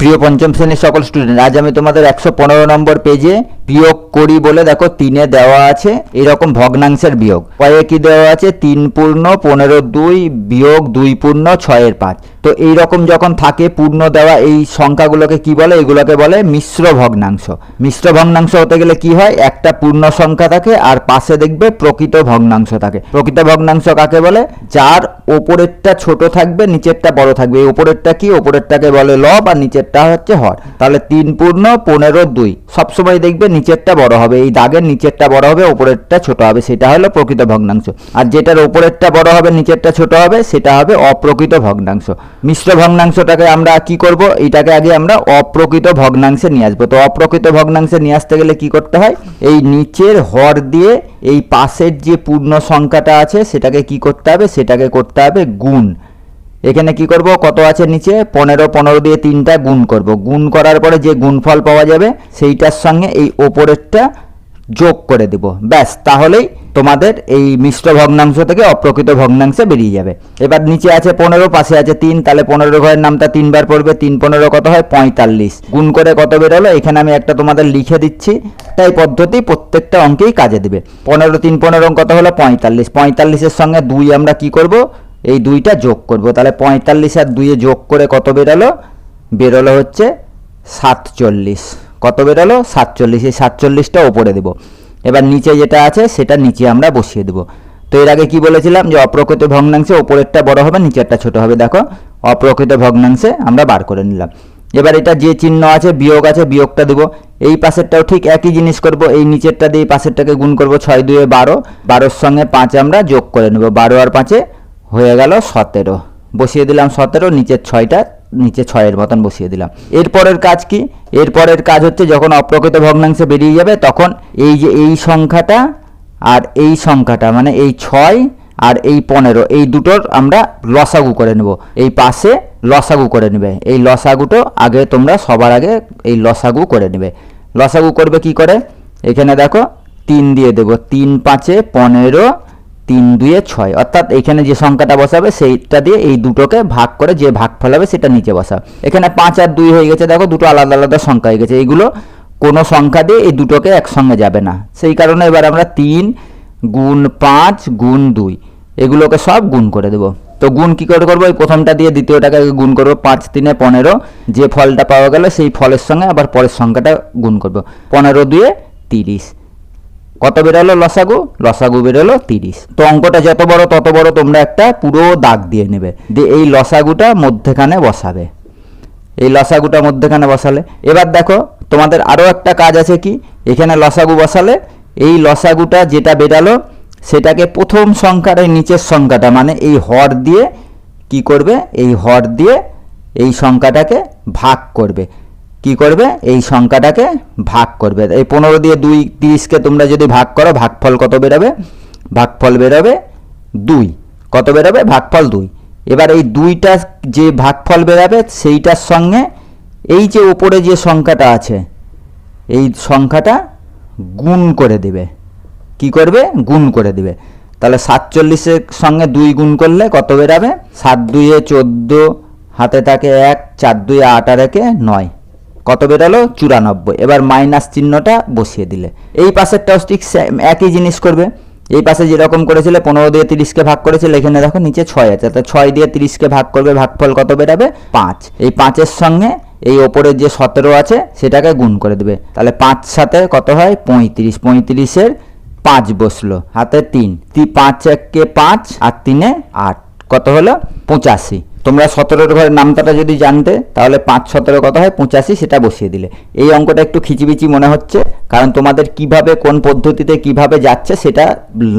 প্রিয় পঞ্চম শ্রেণির সকল স্টুডেন্ট আজ আমি তোমাদের একশো পনেরো নম্বর পেজে বিয়োগ করি বলে দেখো তিনে দেওয়া আছে, এরকম ভগ্নাংশের বিয়োগ। কয়ে কি দেওয়া আছে? তিন পূর্ণ, পনেরো দুই, বিয়োগ দুই পূর্ণ, ছয়ের পাঁচ। তো এই রকম যখন থাকে, পূর্ণ দেওয়া, এই সংখ্যাগুলোকে কি বলে? এগুলোকে বলে মিশ্র ভগ্নাংশ। মিশ্র ভগ্নাংশ হতে গেলে কি হয়? একটা পূর্ণ সংখ্যা থাকে আর পাশে দেখবে প্রকৃত ভগ্নাংশ থাকে। প্রকৃত ভগ্নাংশ কাকে বলে? যার ওপরেরটা ছোট থাকবে, নিচেরটা বড় থাকবে। এই ওপরেরটা কি? ওপরেরটাকে বলে লব আর নিচেরটা হচ্ছে হর। তাহলে তিন পূর্ণ, পনেরো দুই। সবসময় দেখবে নিচেরটা বড় হবে, এই দাগের নিচেরটা বড় হবে, ওপরেরটা ছোট হবে, সেটা হলো প্রকৃত ভগ্নাংশ। আর যেটার ওপরেরটা বড় হবে, নিচেরটা ছোট হবে, সেটা হবে অপ্রকৃত ভগ্নাংশ। মিশ্র ভগ্নাংশটাকে আমরা কি করব? এটাকে আগে আমরা অপ্রকৃত ভগ্নাংশে নিয়ে আসব। তো অপ্রকৃত ভগ্নাংশে নিয়ে আসতে গেলে কি করতে হয়? এই নিচের হর দিয়ে এই পাশের যে পূর্ণ সংখ্যাটা আছে, সেটাকে কি করতে হবে? সেটাকে করতে হবে গুণ। এখানে কি করব? কত আছে নিচে? পনেরো পনেরো দিয়ে তিনটা গুণ করব। গুণ করার পরে যে গুণফল পাওয়া যাবে, সেইটার সঙ্গে এই ওপরেরটা যোগ করে দেব। ব্যাস, তাহলেই তোমাদের এই মিশ্র ভগ্নাংশ থেকে অপ্রকৃত ভগ্নাংশে বেরিয়ে যাবে। এবার নিচে আছে পনেরো, পাশে আছে তিন, তাহলে পনেরো ঘরের নামটা তিনবার পড়বে। তিন, পনেরো কত হয়? পঁয়তাল্লিশ। গুণ করে কত বেরোলো? এখানে আমি একটা তোমাদের লিখে দিচ্ছি। তাই পদ্ধতি প্রত্যেকটা অঙ্কেই কাজে দেবে। পনেরো, তিন, পনেরো কত হলো? পঁয়তাল্লিশ। পঁয়তাল্লিশের সঙ্গে দুই আমরা কি করব? এই দুইটা যোগ করব। তাহলে পঁয়তাল্লিশ আর দুইয়ে যোগ করে কত বেরোলো? বেরোলো হচ্ছে সাতচল্লিশ। কত বেরোলো? সাতচল্লিশ। এই সাতচল্লিশটা ওপরে দেবো। এবার নিচে যেটা আছে, সেটা নিচে আমরা বসিয়ে দেবো। তো এর আগে কি বলেছিলাম যে অপ্রকৃত ভগ্নাংশে ওপরেরটা বড় হবে, নিচেরটা ছোট হবে। দেখো, অপ্রকৃত ভগ্নাংশে আমরা বার করে নিলাম। এবার এটা যে চিহ্ন আছে, বিয়োগ আছে, বিয়োগটা দেবো। এই পাশেরটাও ঠিক একই জিনিস করব। এই নিচেরটা দিয়ে পাশেরটাকে গুণ করব ছয় দুয়ে বারো। বারোর সঙ্গে পাঁচ আমরা যোগ করে নেব। বারো আর পাঁচে হয়ে গেল সতেরো। বসিয়ে দিলাম সতেরো নিচের ছয়টা, নিচে ছয়ের মতন বসিয়ে দিলাম। এরপরের কাজ কি? এরপরের কাজ হচ্ছে যখন অপ্রকৃত ভগ্নাংশে বেরিয়ে যাবে, তখন এই যে এই সংখ্যাটা আর এই সংখ্যাটা মানে এই ছয় আর এই পনেরো, এই দুটোর আমরা লসাগু করে নেব। এই পাশে লসাগু করে নেবে। এই লসাগুটো আগে তোমরা সবার আগে এই লসাগু করে নেবে। লসাগু করবে কি করে? এখানে দেখো, তিন দিয়ে দেবো। তিন পাঁচে পনেরো তিন, দুয়ে ছয়। অর্থাৎ এখানে যে সংখ্যাটা বসাবে, সেইটা দিয়ে এই দুটোকে ভাগ করে যে ভাগ ফলাবে সেটা নিচে বসাবে এখানে পাঁচ আর দুই হয়ে গেছে, দেখো দুটো আলাদা আলাদা সংখ্যা হয়ে গেছে। এইগুলো কোনো সংখ্যা দিয়ে এই দুটোকে একসঙ্গে যাবে না। সেই কারণে এবার আমরা তিন গুণ পাঁচ গুণ দুই, এগুলোকে সব গুণ করে দেবো। তো গুণ কি করে করব? এই প্রথমটা দিয়ে দ্বিতীয়টাকে গুণ করব। পাঁচ, তিনে পনেরো, যে ফলটা পাওয়া গেল সেই ফলের সঙ্গে আবার পরের সংখ্যাটা গুণ করব। পনেরো দুয়ে তিরিশ। কত বেরোলো লসাগু? লসাগু বেরোলো তিরিশ। তো অঙ্কটা যত বড় তত বড় তোমরা একটা পুরো দাগ দিয়ে নেবে। দিয়ে এই লসাগুটা মধ্যেখানে বসাবে। এই লসাগুটা মধ্যেখানে বসালে। এবার দেখো, তোমাদের আরও একটা কাজ আছে কি? এখানে লসাগু বসালে, এই লসাগুটা যেটা বেরালো, সেটাকে প্রথম সংখ্যার এই নিচের সংখ্যাটা মানে এই হর দিয়ে কি করবে? এই হর দিয়ে এই সংখ্যাটাকে ভাগ করবে। কি করবে? এই সংখ্যাটাকে ভাগ করবে। এই পনেরো দিয়ে দুই, তিরিশকে তোমরা যদি ভাগ করো, ভাগফল কত বেরোবে? ভাগফল বেরোবে দুই। কত বেরোবে? ভাগফল দুই। এবার এই দুইটা যে ভাগফল বেরাবে, সেইটার সঙ্গে এই যে ওপরে যে সংখ্যাটা আছে, এই সংখ্যাটা গুণ করে দেবে। কি করবে? গুণ করে দেবে। তাহলে সাতচল্লিশের সঙ্গে দুই গুণ করলে কত বেরাবে? সাত দুইয়ে চোদ্দ, হাতে থাকে এক, চার দুই আট আর একে নয়। কত বেরালো? চুরানব্বই। এবার মাইনাস চিহ্নটা বসিয়ে দিলে। এই পাশেরটাও ঠিক একই জিনিস করবে। এই পাশে যেরকম করেছিলে, পনেরো দিয়ে তিরিশকে ভাগ করেছিলে, এখানে দেখো নিচে ছয় আছে। তো ছয় দিয়ে তিরিশকে ভাগ করবে, ভাগফল কত বেরাবে? পাঁচ। এই পাঁচের সঙ্গে এই ওপরের যে সতেরো আছে, সেটাকে গুণ করে দেবে। তাহলে পাঁচ সাথে কত হয়? পঁয়ত্রিশ। পঁয়ত্রিশের পাঁচ বসল। হাতে তিন। তি পাঁচ এককে পাঁচ আর তিনে আট। কত হলো? পঁচাশি। তোমরা সতেরোর ঘরের নামতাটা যদি জানতে, তাহলে পাঁচ সতেরো কত হয়? পঁচাশি, সেটা বসিয়ে দিলে। এই অঙ্কটা একটু খিচিবিচি মনে হচ্ছে, কারণ তোমাদের কীভাবে, কোন পদ্ধতিতে কীভাবে যাচ্ছে, সেটা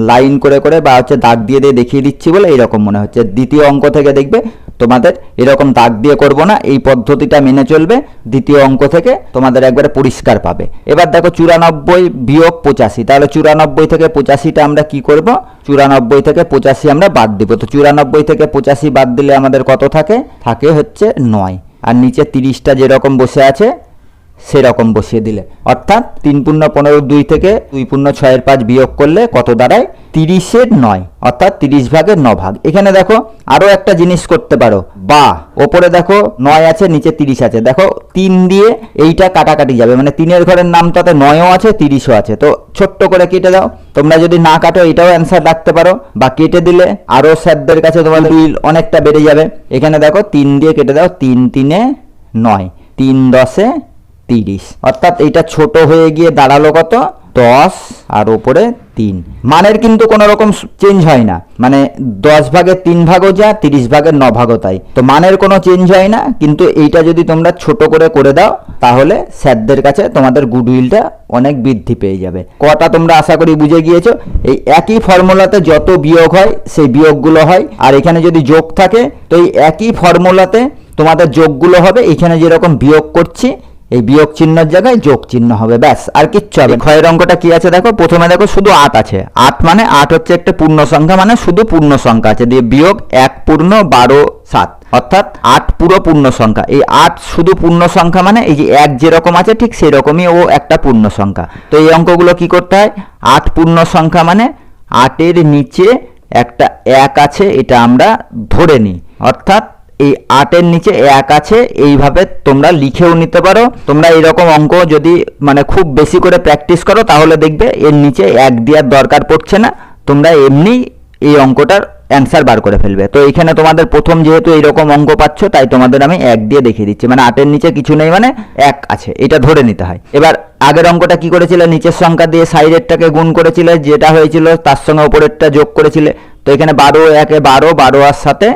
লাইন করে করে বা হচ্ছে দাগ দিয়ে দিয়ে দেখিয়ে দিচ্ছি বলে এইরকম মনে হচ্ছে। দ্বিতীয় অঙ্ক থেকে দেখবে তোমাদের এরকম দাগ দিয়ে করব না, এই পদ্ধতিটা মেনে চলবে, দ্বিতীয় অঙ্ক থেকে তোমাদের একবারে পরিষ্কার পাবে। এবার দেখো চুরানব্বই বিয়োগ পঁচাশি, তাহলে চুরানব্বই থেকে পঁচাশিটা আমরা কি করব? চুরানব্বই থেকে পঁচাশি আমরা বাদ দিব, তো চুরানব্বই থেকে পঁচাশি বাদ দিলে আমাদের কত থাকে? থাকে হচ্ছে নয়, আর নিচে তিরিশটা যেরকম বসে আছে, সেরকম বসিয়ে দিলে। অর্থাৎ তিন পূর্ণ পনেরো দুই থেকে দুই পূর্ণ ছয়ের পাঁচ বিয়োগ করলে কত দাঁড়ায়? তিরিশের নয়, অর্থাৎ তিরিশ ভাগের ন ভাগ। এখানে দেখো আরও একটা জিনিস করতে পারো। বা, ওপরে দেখো নয় আছে, নিচে তিরিশ আছে। দেখো, তিন দিয়ে এইটা কাটাকাটি যাবে। মানে তিনের ঘরের নাম তাতে নয়ও আছে, তিরিশও আছে। তো ছোট্ট করে কেটে দাও। তোমরা যদি না কাটো, এটাও অ্যান্সার রাখতে পারো। বা কেটে দিলে আরও স্যারদের কাছে তোমাদের বিল অনেকটা বেড়ে যাবে। এখানে দেখো, তিন দিয়ে কেটে দাও, তিন তিনে নয়। তিন দশে তিরিশ। অর্থাৎ এইটা ছোট হয়ে গিয়ে দাঁড়াল কত? দশ আর ওপরে তিন। মানের কিন্তু কোনো রকম চেঞ্জ হয় না। মানে দশ ভাগের তিন ভাগও যা তিরিশ ভাগের ন ভাগও তাই। তো মানের কোনো চেঞ্জ হয় না, কিন্তু এইটা যদি তোমরা ছোট করে করে দাও, তাহলে স্যারদের কাছে তোমাদের গুডউইলটা অনেক বৃদ্ধি পেয়ে যাবে। কটা তোমরা আশা করি বুঝে গিয়েছো? এই একই ফর্মুলাতে যত বিয়োগ হয়, সেই বিয়োগগুলো হয়। আর এখানে যদি যোগ থাকে, তো এই একই ফর্মুলাতে তোমাদের যোগগুলো হবে। এখানে যেরকম বিয়োগ করছি এই বিয়োগ চিহ্নের জায়গায় যোগ চিহ্ন হবে, ব্যাস, আর কিচ্ছু হবে। ক্ষয়ের অঙ্কটা কি আছে দেখো? প্রথমে দেখো শুধু আট আছে। আট মানে আট হচ্ছে একটা পূর্ণ সংখ্যা মানে শুধু পূর্ণ সংখ্যা আছে। দিয়ে বিয়োগ এক পূর্ণ বারো সাত, অর্থাৎ আট পুরো পূর্ণ সংখ্যা এই আট শুধু পূর্ণ সংখ্যা মানে এই যে এক যেরকম আছে, ঠিক সেরকমই ও একটা পূর্ণ সংখ্যা তো এই অঙ্কগুলো কি করতে হয়? আট পূর্ণ সংখ্যা মানে আটের নিচে একটা এক আছে, এটা আমরা ধরে নিই। অর্থাৎ এই আটের নিচে এক আছে, এইভাবে তোমরা লিখেও নিতে পারো। তোমরা এরকম অঙ্ক যদি মানে খুব বেশি করে প্র্যাকটিস করো, তাহলে দেখবে এর নিচে এক দেওয়ার দরকার পড়ছে না। তোমরা এমনি এই অঙ্কটার অ্যান্সার বার করে ফেলবে। তো এখানে তোমাদের প্রথম যেহেতু এইরকম অঙ্ক পাচ্ছ, তাই তোমাদের আমি এক দিয়ে দেখিয়ে দিচ্ছি। মানে আটের নিচে কিছু নেই মানে এক আছে। এটা ধরে নিতে হয়। এবার আগের অঙ্কটা কি করেছিলে? নিচের সংখ্যা দিয়ে সাইডেরটাকে গুণ করেছিলে। যেটা হয়েছিল, তার সঙ্গে ওপরেরটা যোগ করেছিলে। তো এখানে বারো একে বারো বারো আর সাথে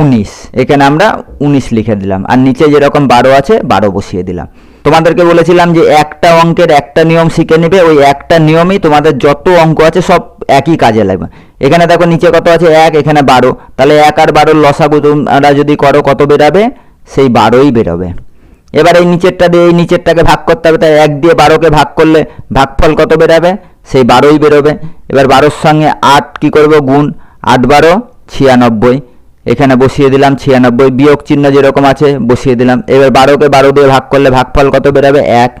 উনিশ। এখানে আমরা উনিশ লিখে দিলাম। আর নিচে যেরকম বারো আছে, বারো বসিয়ে দিলাম। তোমাদেরকে বলেছিলাম যে একটা অঙ্কের একটা নিয়ম শিখে নেবে, ওই একটা নিয়মই তোমাদের যত অঙ্ক আছে সব একই কাজে লাগবে। এখানে দেখো নিচে কত আছে? এক, এখানে বারো। তাহলে এক আর বারোর লসাগু তোমরা যদি করো, কত বেরাবে? সেই বারোই বেরোবে। এবার এই নিচেরটা দিয়ে এই নিচেরটাকে ভাগ করতে হবে, তাই এক দিয়ে বারোকে ভাগ করলে ভাগফল কত বেরাবে? সেই বারোই বেরোবে। এবার বারোর সঙ্গে আট কি করব? গুণ আট বারো, ছিয়ানব্বই। এখানে বসিয়ে দিলাম ছিয়ানব্বই, বিয়োগ চিহ্ন যেরকম আছে, বসিয়ে দিলাম। এবার বারোকে বারো দিয়ে ভাগ করলে ভাগফল কত বেরোবে? এক।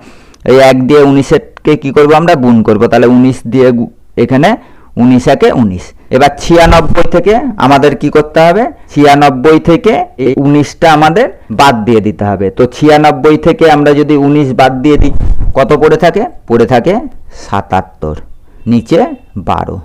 এই এক দিয়ে উনিশেরকে কি করব আমরা? গুণ করব। তাহলে উনিশ দিয়ে এখানে উনিশ একে উনিশ। এবার ছিয়ানব্বই থেকে আমাদের কি করতে হবে? ছিয়ানব্বই থেকে এই উনিশটা আমাদের বাদ দিয়ে দিতে হবে। তো ছিয়ানব্বই থেকে আমরা যদি উনিশ বাদ দিয়ে দিই, কত পড়ে থাকে? পড়ে থাকে সাতাত্তর, নিচে বারো।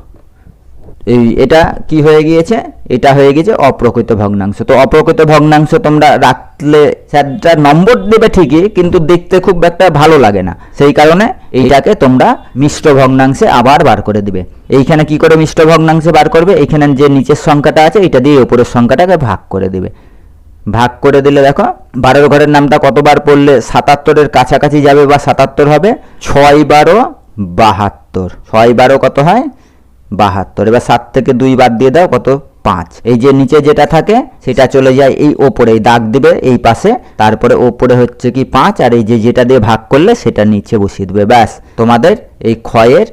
এই এটা কি হয়ে গিয়েছে? এটা হয়ে গেছে অপ্রকৃত ভগ্নাংশ। তো অপ্রকৃত ভগ্নাংশ তোমরা রাখলে, স্যারটা নম্বর দেবে ঠিকই, কিন্তু দেখতে খুব একটা ভালো লাগে না। সেই কারণে এইটাকে তোমরা মিশ্র ভগ্নাংশে আবার বার করে দিবে। এইখানে কি করে মিশ্র ভগ্নাংশে বার করবে? এইখানে যে নিচের সংখ্যাটা আছে, এটা দিয়ে উপরের সংখ্যাটাকে ভাগ করে দিবে। ভাগ করে দিলে দেখো, বারোর ঘরের নামটা কতবার পড়লে সাতাত্তরের কাছাকাছি যাবে বা সাতাত্তর হবে? ছয় বারো বাহাত্তর। ছয় বারো কত হয়? বাহাত্তর। এবার সাত থেকে দুই বাদ দিয়ে দাও, কত? পাঁচ। এই যে নিচে যেটা থাকে, সেটা চলে যায় এই ওপরে দাগ দিবে এই পাশে, তারপরে ওপরে হচ্ছে কি পাঁচ, আর এই যে যেটা দিয়ে ভাগ করলে সেটা নিচে বসিয়ে দেবে। ব্যাস, তোমাদের এই ক্ষয়ের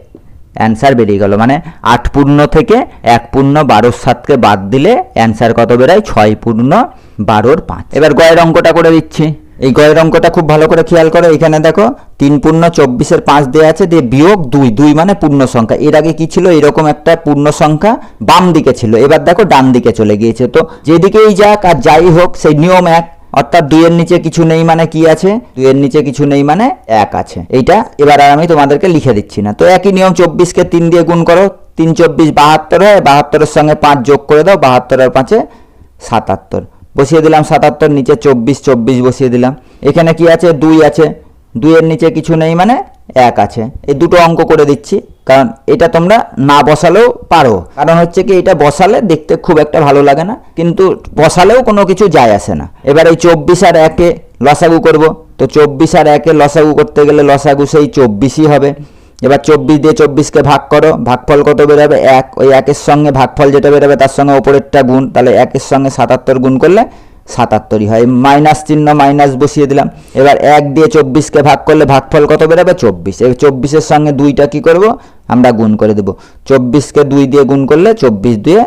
অ্যান্সার বেরিয়ে গেল। মানে আট পূর্ণ থেকে এক পূর্ণ বারোর সাতকে বাদ দিলে অ্যান্সার কত বেরোয়? ছয় পূর্ণ বারোর পাঁচ। এবার গয়ের অঙ্কটা করে দিচ্ছি। এই গয়ের অঙ্কটা খুব ভালো করে খেয়াল করো, এখানে দেখো, তিন পূর্ণ চব্বিশের পাঁচ দেওয়া আছে, দিয়ে বিয়োগ দুই দুই মানে পূর্ণ সংখ্যা। এর আগে কি ছিল? এরকম একটা পূর্ণ সংখ্যা বাম দিকে ছিল, এবার দেখো ডান দিকে চলে গিয়েছে। তো যেদিকেই যাক আর যাই হোক, সেই নিয়ম এক, অর্থাৎ দুইয়ের নিচে কিছু নেই মানে কি আছে? দুইয়ের নিচে কিছু নেই মানে এক আছে। এইটা এবার আর আমি তোমাদেরকে লিখে দিচ্ছি না। তো একই নিয়ম চব্বিশকে তিন দিয়ে গুণ করো, তিন চব্বিশ বাহাত্তর হয়, বাহাত্তরের সঙ্গে পাঁচ যোগ করে দাও, বাহাত্তর আর পাঁচে সাতাত্তর। বসিয়ে দিলাম সাতাত্তর, নিচে চব্বিশ চব্বিশ বসিয়ে দিলাম। এখানে কি আছে? দুই আছে। দুইয়ের নিচে কিছু নেই মানে এক আছে। এই দুটো অঙ্ক করে দিচ্ছি, কারণ এটা তোমরা না বসালেও পারো। কারণ হচ্ছে কি, এটা বসালে দেখতে খুব একটা ভালো লাগে না, কিন্তু বসালেও কোনো কিছু যায় আসে না। এবার এই চব্বিশ আর একে লসাগু করব। তো চব্বিশ আর একে লসাগু করতে গেলে লসাগু সেই চব্বিশই হবে। এবার চব্বিশ দিয়ে চব্বিশকে ভাগ করো, ভাগফল কত বেরোবে? এক। ওই একের সঙ্গে ভাগফল যেটা বেরোবে, তার সঙ্গে ওপরেরটা গুণ। তাহলে একের সঙ্গে সাতাত্তর গুণ করলে সাতাত্তরই হয়। মাইনাস চিহ্ন, মাইনাস বসিয়ে দিলাম। এবার এক দিয়ে চব্বিশকে ভাগ করলে ভাগফল কত বেরোবে? চব্বিশ। এই চব্বিশের সঙ্গে দুইটা কি করব? আমরা গুণ করে দেবো। চব্বিশকে দুই দিয়ে গুণ করলে চব্বিশ দিয়ে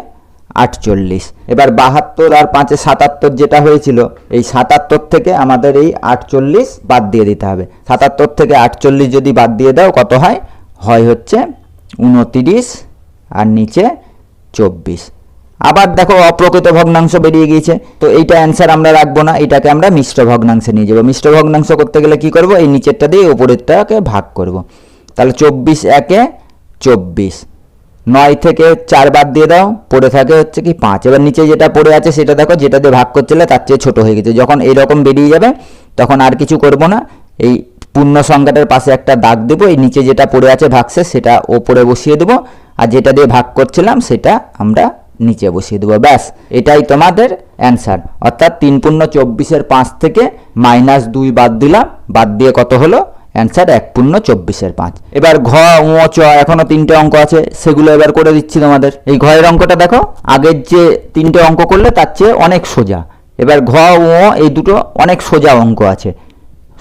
আটচল্লিশ। এবার বাহাত্তর আর পাঁচে সাতাত্তর যেটা হয়েছিল, এই সাতাত্তর থেকে আমাদের এই আটচল্লিশ বাদ দিয়ে দিতে হবে। সাতাত্তর থেকে আটচল্লিশ যদি বাদ দিয়ে দাও, কত হয়? হয় হচ্ছে উনতিরিশ আর নিচে চব্বিশ। আবার দেখো অপ্রকৃত ভগ্নাংশ বেরিয়ে গিয়েছে। তো এইটা অ্যান্সার আমরা রাখব না, এটাকে আমরা মিশ্র ভগ্নাংশে নিয়ে যাব। মিশ্র ভগ্নাংশ করতে গেলে কি করব? এই নিচেরটা দিয়ে উপরেরটাকে ভাগ করব। তাহলে চব্বিশ একে চব্বিশ। নয় থেকে চার বাদ দিয়ে দাও, পড়ে থাকে হচ্ছে কি পাঁচ। এবার নিচে যেটা পড়ে আছে সেটা দেখো, যেটা দিয়ে ভাগ করছিলে তার চেয়ে ছোট হয়ে গেছে। যখন এইরকম বেরিয়ে যাবে, তখন আর কিছু করব না। এই পূর্ণ সংখ্যাটার পাশে একটা দাগ দেবো, এই নিচে যেটা পড়ে আছে ভাগসে সেটা ওপরে বসিয়ে দেবো। আর যেটা দিয়ে ভাগ করছিলাম, সেটা আমরা নিচে বসিয়ে দেবো। ব্যাস, এটাই তোমাদের অ্যান্সার। অর্থাৎ তিন পূর্ণ চব্বিশের পাঁচ থেকে মাইনাস দুই বাদ দিলাম। বাদ দিয়ে কত হলো? অ্যান্সার এক পূর্ণ চব্বিশের পাঁচ। এবার ঘ উ চ এখনও তিনটে অঙ্ক আছে, সেগুলো এবার করে দিচ্ছি তোমাদের। এই ঘয়ের অঙ্কটা দেখো, আগের যে তিনটে অঙ্ক করলে তার চেয়ে অনেক সোজা। এবার ঘ ও এই দুটো অনেক সোজা অঙ্ক আছে।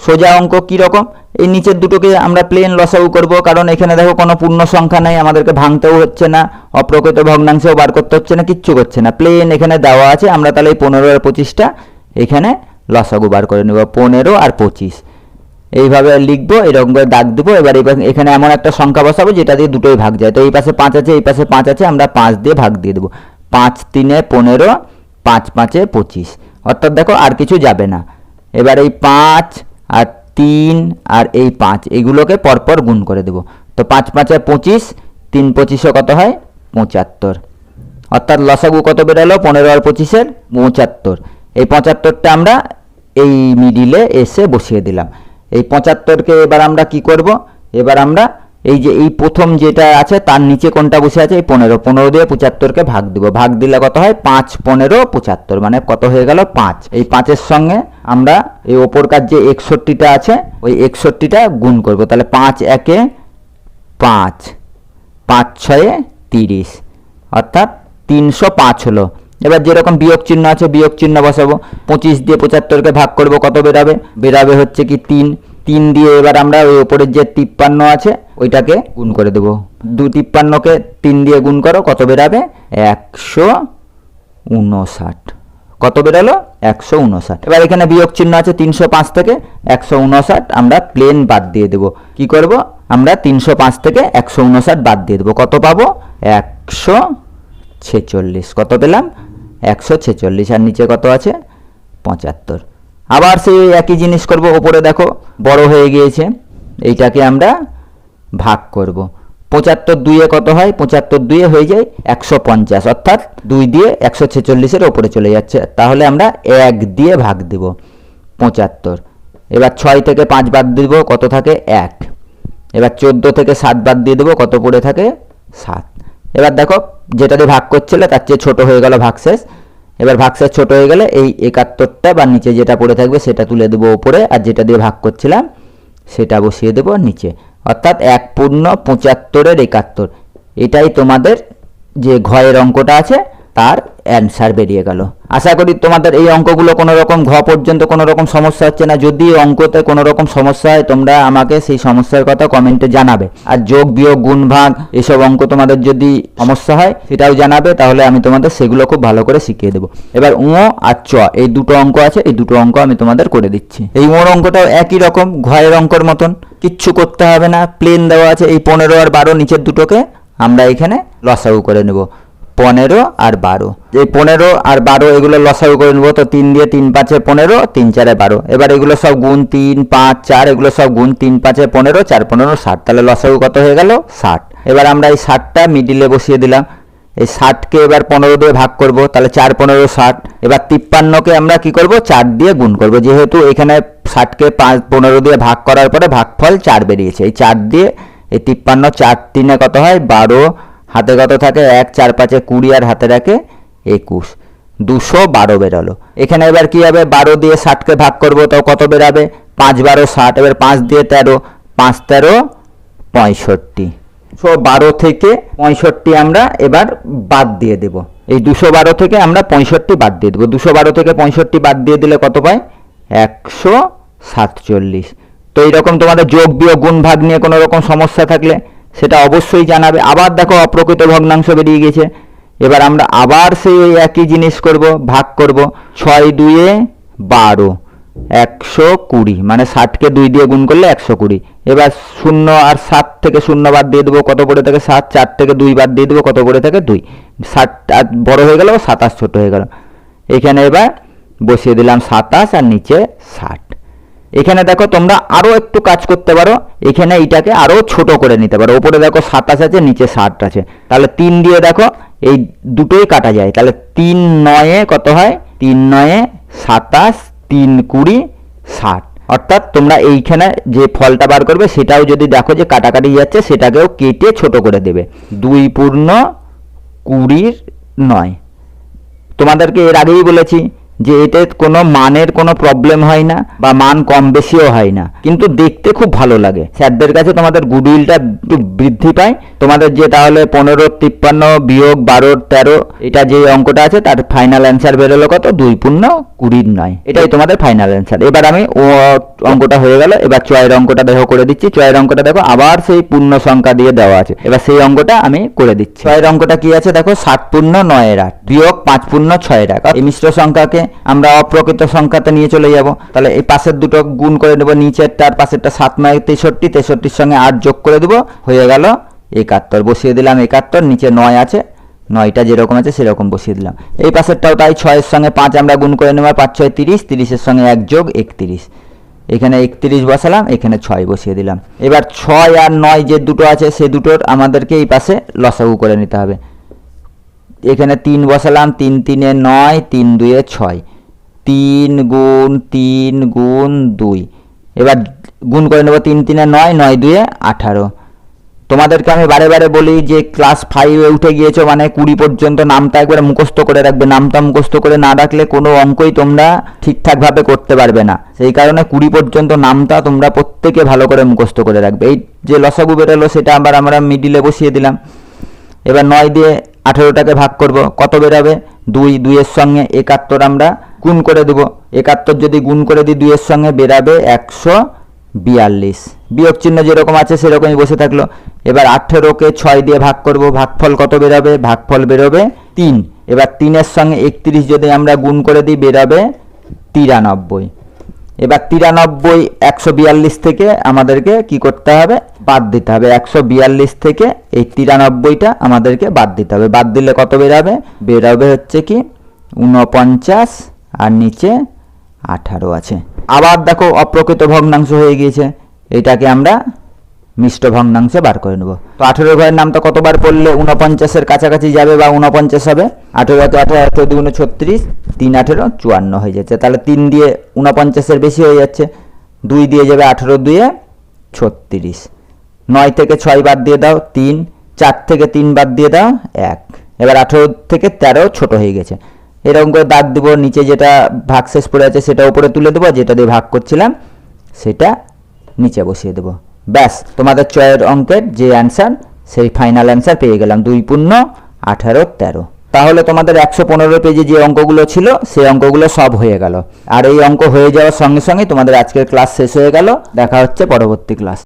সোজা অঙ্ক কি রকম? এই নিচের দুটোকে আমরা প্লেন লসাগু করব, কারণ এখানে দেখো কোনো পূর্ণ সংখ্যা নেই, আমাদেরকে ভাঙতেও হচ্ছে না, অপ্রকৃত ভগ্নাংশেও বার করতে হচ্ছে না, কিচ্ছু করছে না। প্লেন এখানে দেওয়া আছে, আমরা তাহলে এই পনেরো আর পঁচিশটা এখানে লসাগু বার করে নেব, পনেরো আর পঁচিশ। এইভাবে লিখব এরকম করে দাগ দেবো, এবার এখানে এমন একটা সংখ্যা বসাবো যেটা দিয়ে দুটোই ভাগ যায়। তো এই পাশে পাঁচ আছে, এই পাশে পাঁচ আছে, আমরা পাঁচ দিয়ে ভাগ দিয়ে দেবো। পাঁচ তিনে পনেরো, পাঁচ পাঁচে পঁচিশ। অর্থাৎ দেখো আর কিছু যাবে না। এবার এই পাঁচ আর তিন আর এই পাঁচ, এগুলোকে পরপর গুণ করে দেবো। তো পাঁচ পাঁচে পঁচিশ, তিন পঁচিশে কত হয়? পঁচাত্তর। অর্থাৎ লসাগু কত বেরোলো? পনেরো আর পঁচিশের পঁচাত্তর। এই পঁচাত্তরটা আমরা এই মিডিলে এসে বসিয়ে দিলাম। এই পঁচাত্তরকে এবার আমরা কি করব? এবার আমরা এই যে, এই প্রথম যেটা আছে, তার নিচে কোনটা বসে আছে? এই পনেরো পনেরো দিয়ে পঁচাত্তরকে ভাগ দিব। ভাগ দিলে কত হয়? পাঁচ, পনেরো, পঁচাত্তর মানে কত হয়ে গেল? পাঁচ। এই পাঁচের সঙ্গে আমরা এই ওপরকার যে একষট্টিটা আছে, ওই একষট্টিটা গুণ করব। তাহলে পাঁচ একে পাঁচ পাঁচ ছয়ে তিরিশ। অর্থাৎ তিনশো পাঁচ হলো। এবার যেরকম বিয়োগ চিহ্ন আছে, বিয়োগ চিহ্ন বসাবো। পঁচিশ দিয়ে পঁচাত্তরকে ভাগ করব, কত বেরাবে? বেরাবে হচ্ছে কি তিন। তিন দিয়ে এবার আমরা ওই ওপরের যে তিপ্পান্ন আছে, ওইটাকে গুণ করে দেবো। দু তিপ্পান্নকে তিন দিয়ে গুণ করো, কত বেরাবে? একশো উনষাট। কত বেরোলো? একশো উনষাট। এবার এখানে বিয়োগ চিহ্ন আছে তিনশো পাঁচ থেকে একশো উনষাট, আমরা প্লেন বাদ দিয়ে দেবো। কি করব? আমরা তিনশো পাঁচ থেকে একশো উনষাট বাদ দিয়ে দেবো। কত পাবো? একশো ছেচল্লিশ। কত পেলাম? একশো ছেচল্লিশ, আর নিচে কত আছে? পঁচাত্তর। আবার সেই একই জিনিস করব, ওপরে দেখো, বড় হয়ে গিয়েছে। এইটাকে আমরা ভাগ করব। পঁচাত্তর দুইয়ে কত হয়? পঁচাত্তর দুইয়ে হয়ে যায় একশো পঞ্চাশ, অর্থাৎ দুই দিয়ে একশো ছেচল্লিশের ওপরে চলে যাচ্ছে। তাহলে আমরা এক দিয়ে ভাগ দেব পঁচাত্তর। এবার ছয় থেকে পাঁচ বাদ দিব, কত থাকে? এক। এবার চোদ্দ থেকে সাত বাদ দিয়ে দেবো, কত পড়ে থাকে? সাত। এবার দেখো, যেটা দিয়ে ভাগ করছিলে, তার চেয়ে ছোটো হয়ে গেল ভাগশেষ। এবার ভাগশেষ ছোট হয়ে গেলে এই একাত্তরটা বা নিচে যেটা পড়ে থাকবে, সেটা তুলে দেবো ওপরে আর যেটা দিয়ে ভাগ করছিলাম, সেটা বসিয়ে দেবো নিচে। অর্থাৎ এক পূর্ণ পঁচাত্তরের একাত্তর। এটাই তোমাদের যে ঘয়ের অঙ্কটা আছে, তার অ্যান্সার বেরিয়ে গেল। আশা করি তোমাদের এই অঙ্কগুলো কোনো রকম ঘ পর্যন্ত কোনো রকম সমস্যা হচ্ছে না। যদি অঙ্কতে কোনো রকম সমস্যা হয়, তোমরা আমাকে সেই সমস্যার কথা কমেন্টে জানাবে। আর যোগ, বিয়োগ গুণ ভাগ এসব অঙ্ক তোমাদের যদি সমস্যা হয়, সেটাও জানাবে। তাহলে আমি তোমাদের সেগুলো খুব ভালো করে শিখিয়ে দেবো। এবার উ আর চ, এই দুটো অঙ্ক আছে, এই দুটো অঙ্ক আমি তোমাদের করে দিচ্ছি। এই ওর অঙ্কটাও একই রকম, ঘয়ের অঙ্কর মতন। কিচ্ছু করতে হবে না প্লেন দেওয়া আছে, এই পনেরো আর বারো নিচের দুটোকে আমরা এখানে লসাগু করে নেব। পনেরো আর বারো। এই পনেরো আর বারো এগুলো লসাগু করে নেব, তো তিন দিয়ে তিন পাঁচে পনেরো, তিন চারে বারো। এবার এগুলো সব গুণ তিন, পাঁচ, চার, এগুলো সব গুণ তিন, পাঁচে পনেরো, চার, পনেরো, ষাট। তাহলে লসাগু কত হয়ে গেল? ষাট। এবার আমরা এই ষাটটা মিডিলে বসিয়ে দিলাম। এই ষাটকে এবার পনেরো দিয়ে ভাগ করব, তাহলে চার, পনেরো, ষাট। এবার তিপ্পান্নকে আমরা কি করব? চার দিয়ে গুণ করব। যেহেতু এখানে ষাটকে পাঁচ, পনেরো দিয়ে ভাগ করার পরে ভাগফল চার বেরিয়েছে। এই চার দিয়ে এই তিপ্পান্ন, চার তিনে কত হয়? বারো হাতে কত থাকে? এক, চার, পাঁচে কুড়ি আর হাতে রাখে একুশ। দুশো বারো বেরোলো। এখানে এবার কি হবে? বারো দিয়ে ষাটকে ভাগ করব, তো কত বেরাবে? পাঁচ বারো ষাট। এবার পাঁচ দিয়ে তেরো। পাঁচ, তেরো, পঁয়ষট্টি। সো বারো থেকে পঁয়ষট্টি আমরা এবার বাদ দিয়ে দেব। এই দুশো বারো থেকে আমরা পঁয়ষট্টি বাদ দিয়ে দেবো। দুশো বারো থেকে পঁয়ষট্টি বাদ দিয়ে দিলে কত পাই? একশো সাতচল্লিশ। তো এইরকম তোমাদের যোগ, বিয়োগ, গুণ, ভাগ নিয়ে কোনো রকম সমস্যা থাকলে সেটা অবশ্যই জানাবে। আবার দেখো অপ্রকৃত ভগ্নাংশ বেরিয়ে গেছে। এবার আমরা আবার সেই একই জিনিস করব, ভাগ করব। ছয় দুয়ে বারো, একশো কুড়ি মানে ষাটকে দুই দিয়ে গুণ করলে একশো কুড়ি। এবার শূন্য আর সাত থেকে শূন্য বাদ দিয়ে দেবো, কত পড়ে থাকে সাত, চার থেকে দুই বাদ দিয়ে দেবো, কত পড়ে থাকে দুই। ষাট বড় হয়ে গেল, সাতাশ ছোট হয়ে গেল। এখানে এবার বসিয়ে দিলাম সাতাশ আর নিচে ষাট। এখানে দেখো তোমরা আরও একটু কাজ করতে পারো। এখানে এইটাকে আরও ছোট করে নিতে পারো। ওপরে দেখো সাতাশ আছে, নিচে ষাট আছে। তাহলে তিন দিয়ে দেখো, এই দুটোই কাটা যায়। তাহলে তিন নয়ে কত হয়? তিন নয়ে সাতাশ, তিন কুড়ি, ষাট। অর্থাৎ তোমরা এইখানে যে ফলটা বার করবে, সেটাও যদি দেখো যে কাটাকাটি যাচ্ছে, সেটাকেও কেটে ছোট করে দেবে। দুই পূর্ণ কুড়ির নয়। তোমাদেরকে এর আগেই বলেছি যে এতে কোনো মানের কোনো প্রবলেম হয় না বা মান কম বেশিও হয় না। কিন্তু দেখতে খুব ভালো লাগে। স্যারদের কাছে তোমাদের গুডউইলটা একটু বৃদ্ধি পায়। তোমাদের যে তাহলে পনেরো, তিপ্পান্ন, বিয়োগ বারো, তেরো, এটা যে অঙ্কটা আছে, তার ফাইনাল অ্যান্সার বেরোলো কত? দুই পূর্ণ কুড়ির নয়। এটাই তোমাদের ফাইনাল অ্যান্সার এবার আমি ও অঙ্কটা হয়ে গেল। এবার চয়ের অঙ্কটা দেখো করে দিচ্ছি। চয়ের অঙ্কটা দেখো, আবার সেই পূর্ণ সংখ্যা দিয়ে দেওয়া আছে। এবার সেই অঙ্কটা আমি করে দিচ্ছি। ছয়ের অঙ্কটা কি আছে? দেখো, সাত পূর্ণ নয়ের আট, বিয়োগ পাঁচ পূর্ণ ছয়ের আট। এই মিশ্র সংখ্যাকে আমরা অপ্রকৃত সংখ্যাতে নিয়ে চলে যাব। তাহলে এই পাশের দুটো গুণ করে নেব নেব নিচেরটার পাশেরটা সাত নয় তেষট্টি, তেষট্টির সঙ্গে আট যোগ করে দেবো, হয়ে গেল একাত্তর। বসিয়ে দিলাম একাত্তর, নিচে নয় আছে, নয়টা যেরকম আছে সেরকম বসিয়ে দিলাম। এই পাশেরটাও তাই, ছয়ের সঙ্গে পাঁচ আমরা গুণ করে নেব পাঁচ ছয় তিরিশ, তিরিশের সঙ্গে এক যোগ একত্রিশ। এখানে একত্রিশ বসালাম, এখানে ছয় বসিয়ে দিলাম। এবার ছয় আর নয় যে দুটো আছে, সে দুটোর আমাদেরকে এই পাশে লসাগু করে নিতে হবে। এখানে তিন বসালাম, তিন তিনে নয়, তিন দুয়ে ছয়। তিন গুণ তিন গুণ দুই। এবার গুণ করে নেব তিন তিনে নয় নয় দুয়ে আঠারো। তোমাদেরকে আমি বারে বারে বলি যে ক্লাস ফাইভে উঠে গিয়েছো মানে কুড়ি পর্যন্ত নামটা একবারে মুখস্থ করে রাখবে। নামটা মুখস্থ করে না রাখলে কোনো অঙ্কই তোমরা ঠিকঠাকভাবে করতে পারবে না। সেই কারণে কুড়ি পর্যন্ত নামটা তোমরা প্রত্যেকে ভালো করে মুখস্থ করে রাখবে। এই যে লসাগু বেরোলো, সেটা আবার আমরা মিডিলে বসিয়ে দিলাম। এবার নয় দিয়ে আঠেরোটাকে ভাগ করব, কত বেরাবে? দুই, দুইয়ের সঙ্গে একাত্তর আমরা গুণ করে দেব। একাত্তর যদি গুণ করে দিই, দুইয়ের সঙ্গে বেরাবে একশো বিয়াল্লিশ। বিয়োগ চিহ্ন যেরকম আছে, সেরকমই বসে থাকল। এবার আঠেরোকে ছয় দিয়ে ভাগ করব, ভাগফল কত বেরাবে? ভাগফল বেরোবে তিন। এবার তিনের সঙ্গে একত্রিশ যদি আমরা গুণ করে দিই, বেরাবে তিরানব্বই। এবার তিরানব্বই, একশো বিয়াল্লিশ থেকে আমাদেরকে কি করতে হবে? বাদ দিতে হবে। একশো বিয়াল্লিশ থেকে এই তিরানব্বইটা আমাদেরকে বাদ দিতে হবে। বাদ দিলে কত বেরাবে? বেরাবে হচ্ছে কি ঊনপঞ্চাশ আর নিচে আঠারো আছে। আবার দেখো অপ্রকৃত ভগ্নাংশ হয়ে গিয়েছে। এটাকে আমরা মিষ্ট ভগ্নাংশে বার করে নেব। তো আঠেরো ঘরের নামটা কতবার পড়লে উনপঞ্চাশের কাছাকাছি যাবে বা উনপঞ্চাশ হবে? আঠেরো এত আঠেরো আঠেরো দুগুণ ছত্রিশ, তিন আঠেরো চুয়ান্ন হয়ে যাচ্ছে। তাহলে তিন দিয়ে উনপঞ্চাশের বেশি হয়ে যাচ্ছে। দুই দিয়ে যাবে আঠেরো দুয়ে ছত্রিশ। নয় থেকে ছয় বাদ দিয়ে দাও, তিন। চার থেকে তিন বাদ দিয়ে দাও, এক। এবার আঠেরো থেকে তেরো ছোট হয়ে গেছে। এরকম করে দাগ দেবো, নিচে যেটা ভাগ শেষ পড়ে আছে সেটা উপরে তুলে দেবো, যেটা দিয়ে ভাগ করছিলাম, সেটা নিচে বসিয়ে দেবো। ব্যাস, তোমাদের চয়ের অঙ্কের যে অ্যান্সার সেই ফাইনাল অ্যান্সার পেয়ে গেলাম দুই পূর্ণ, আঠারো, তেরো। তাহলে তোমাদের একশো পনেরো পেজে যে অঙ্কগুলো ছিল, সেই অঙ্কগুলো সব হয়ে গেল। আর এই অঙ্ক হয়ে যাওয়ার সঙ্গে সঙ্গে তোমাদের আজকের ক্লাস শেষ হয়ে গেল। দেখা হচ্ছে পরবর্তী ক্লাস